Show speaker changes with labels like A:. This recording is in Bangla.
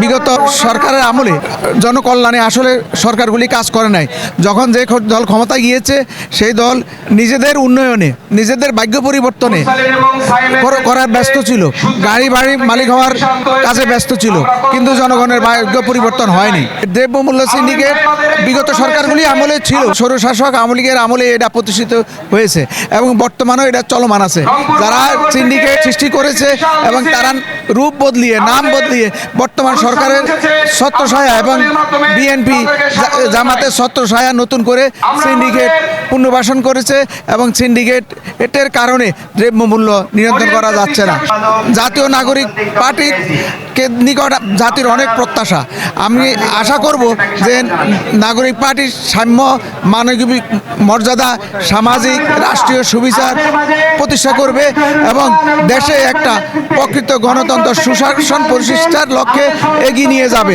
A: বিগত সরকারের আমলে জনকল্যাণে আসলে সরকারগুলি কাজ করে নাই। যখন যে দল ক্ষমতায় গিয়েছে সেই দল নিজেদের উন্নয়নে নিজেদের ভাগ্য পরিবর্তনে করার ব্যস্ত ছিল। গাড়ি বাড়ি মালিক হওয়ার কাজে ব্যস্ত ছিল। কিন্তু জনগণের ভাগ্য পরিবর্তন হয়নি। দ্রব্যমূল্য সিন্ডিকেট বিগত সরকারগুলি আমলে ছিল। স্বৈরশাসক আওয়ামী লীগের আমলে এটা প্রতিষ্ঠিত হয়েছে এবং বর্তমানেও এটা চলমান আছে। যারা সিন্ডিকেট সৃষ্টি করেছে এবং তারা রূপ বদলিয়ে নাম বদলিয়ে বর্তমান সরকারের ছত্রছায়া এবং বিএনপি জামাতের ছত্রছায়া নতুন করে সিন্ডিকেট পুনর্বাসন করেছে এবং সিন্ডিকেট এটের কারণে দ্রব্যমূল্য নিয়ন্ত্রণ করা যাচ্ছে না। জাতীয় নাগরিক পার্টির নিকট জাতির অনেক প্রত্যাশা। আমি আশা করব যে নাগরিক পার্টির সাম্য, মানবিক মর্যাদা, সামাজিক, রাষ্ট্রীয় সুবিচার প্রতিষ্ঠা করবে এবং দেশে একটা প্রকৃত গণতন্ত্র সুশাসন প্রতিষ্ঠার লক্ষ্যে এগিয়ে নিয়ে যাবে।